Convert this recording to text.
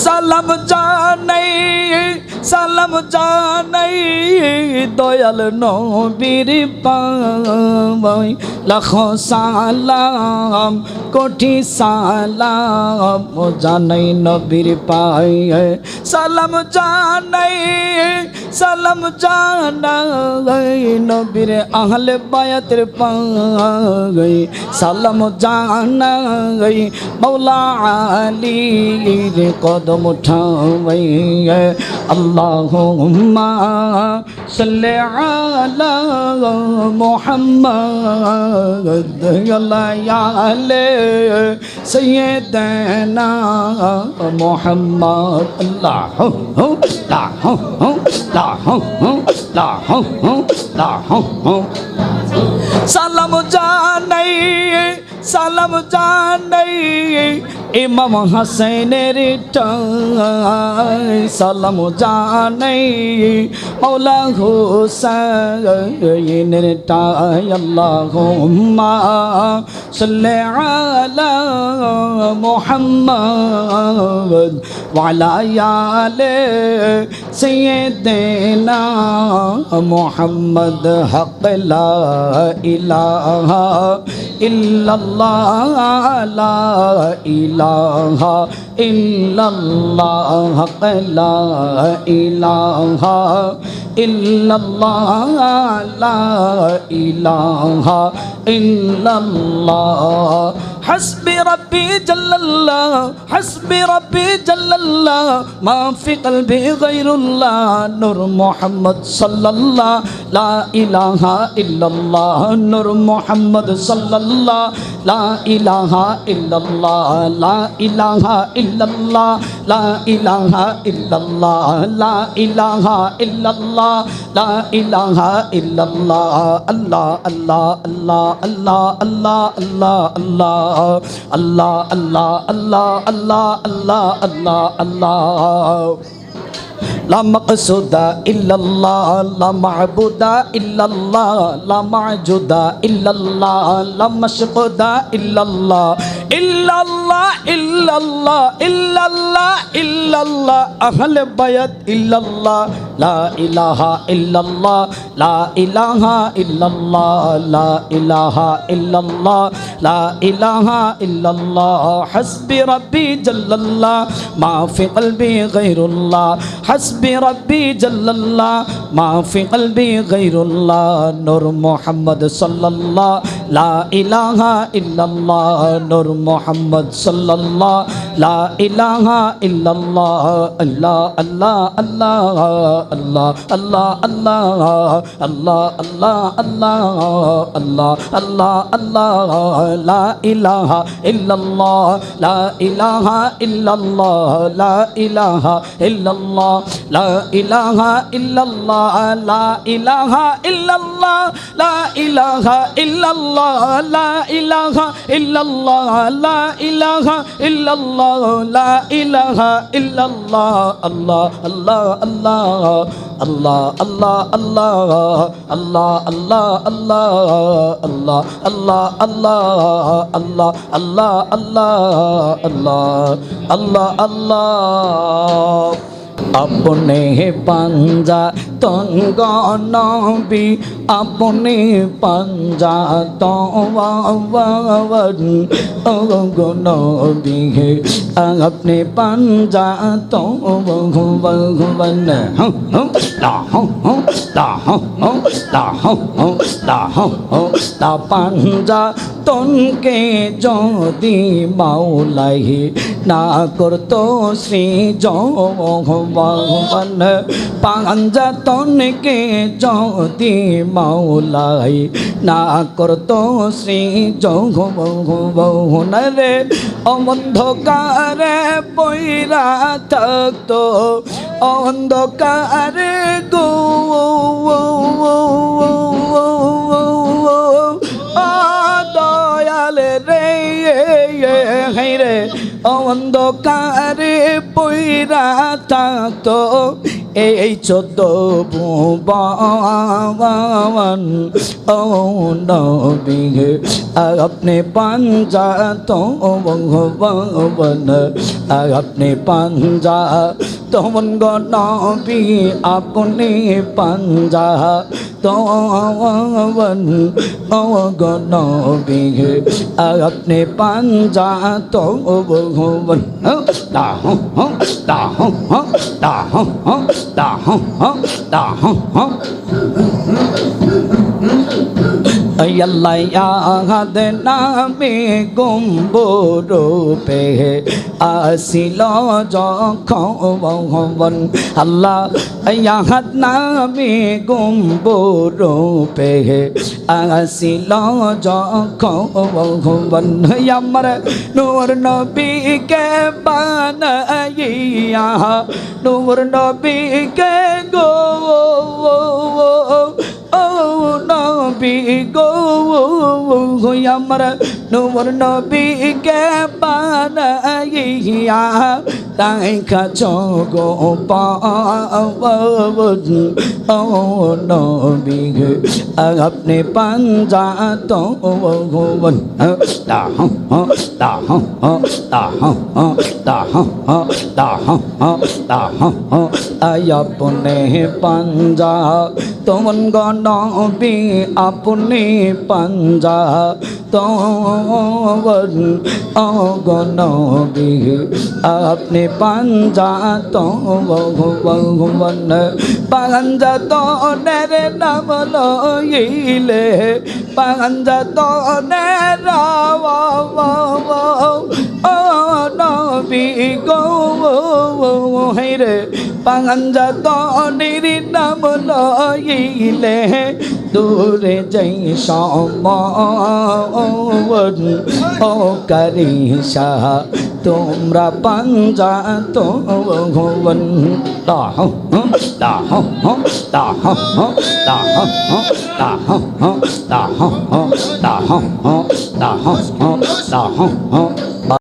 সালাম জানাই সালাম জানাই দয়াল নবীর পাই লাখ সালাম, কোটি সালাম জানাই নবীর পাই সালাম জানাই সালাম জানাই নবীর আহলে বায়াতের পাই সালাম জানাই মৌলা আলীর কদম উঠাই। আল্লাহুম্মা সাল্লি আলা মুহাম্মদ। गलायाले सैदना मोहम्मद अल्लाह अल्लाह अल्लाह अल्लाह अल्लाह सलाम जानै सलाम जानै ইমাম হাসেনের সালাম জানাই মৌলা হুসেনের টাই আল্লাহুম্মা সাল্লি আলা মুহাম্মদ ওয়ালা আলে سيدنا محمد حق لا إله إلا الله لا إله إلا الله حق لا إله إلا الله لا إله إلا الله হাসবি রব্বি জাল্লাল্লাহ, হাসবি রব্বি জাল্লাল্লাহ, মা ফি কলবি গায়রুল্লাহ, নূর মুহাম্মদ সাল্লাল্লাহ, লা ইলাহা ইল্লাল্লাহ, নূর মুহাম্মদ সাল্লাল্লাহ, লা ইলাহা ইল্লাল্লাহ, লা ইলাহা ইল্লাল্লাহ الله لا معبود إلا الله لا معجود إلا الله لا مشقود إلا الله إلا الله إلا الله إلا الله إلا الله أهل بيت إلا الله لا إله إلا الله لا إله إلا الله لا إله إلا الله لا إله إلا الله ইল্লাল্লাহ ইল্লাল্লাহ ইল্লাল্লাহ ইল্লাল্লাহ, আহলে বায়াত, ইল্লাল্লাহ, লা ইলাহা ইল্লাল্লাহ, লা ইলাহা ইল্লাল্লাহ, লা ইলাহা ইল্লাল্লাহ, লা ইলাহা ইল্লাল্লাহ, হাসবি রাব্বি জাল্লাল্লাহ সাল্লাল্লাহ লা ইলাহা ইল্লাল্লাহ নূর মোহাম্মদ সাল্লাল্লাহ লা ইলাহা ইল্লাল্লাহ আল্লাহ আল্লাহ আল্লাহ আল্লাহ আল্লাহ আল্লাহ আল্লাহ আল্লাহ আল্লাহ আল্লাহ আল্লাহ আল্লাহ লা ইলাহা ইল্লাল্লাহ লা ইলাহা ইল্লাল্লাহ লা ইলাহা ইল্লাল্লাহ লা ইলাহা ইল্লাল্লাহ লা ইলাহা ইল্লাল্লাহ লা ইলাহা ইল্লাল্লাহ illallah la ilaha illallah la ilaha illallah la ilaha illallah Allah Allah Allah Allah Allah Allah Allah Allah Allah Allah Allah Allah Allah Allah Allah Allah Allah Allah अपने पंजा तन गी अपने पंजा तो वन दिए अपने पंजा तो वन पंजा तन के जो दी माउल ना कर तो श्री जो वन पंजा তনকে যদি মাওলাই না করতো শ্রী জগবান রে অন্ধকারে পৈরা থাকতো, অন্ধকারে গো দয়ালে রে রে, অন্ধকারে পৈরা থাকতো এই চোদ্দ ভুবন, ও নবী আপনি পাঞ্জা তো ভগবান আপনি পাঞ্জা তমন গনবী আপনি পাঞ্জা তওয়ান অগণ বিঘে আপনি পাঞ্জা তবন তাহ তাহ তাহ তাহ তাহ আল্লাহ নামে গম্বরূপে আসিল যখন আল্লাহ ইয়াহাত নামে গম্বরূপে আসিল যখন আমার নূর নবীকে বানাইয়া, নূর নবীকে গো নবী গো আমার নূর নবীকে বানাইয়া দেখছ গো নবী আপনি পাঞ্জাত ভগবন তাহ তাহ তাহ তাহ তাহ তাহ আপনি পাঞ্জা তোমন গণবী আপনি পাঞ্জা তোমন অগণবী আপনি পাঞ্জাতো ভগবান পাঞ্জাতো নেরে নাম লইলে পাঞ্জাতো নেরা ও নবী গো রে পাঞ্জাতো নিরি নাম লইলে দূরে যাই সম ও করি শাহ তোমরা পাঞ্জা তো ভগবান দাহ দাহ দাহ দাহ দাহ দাহ দাহ দাহ দাহ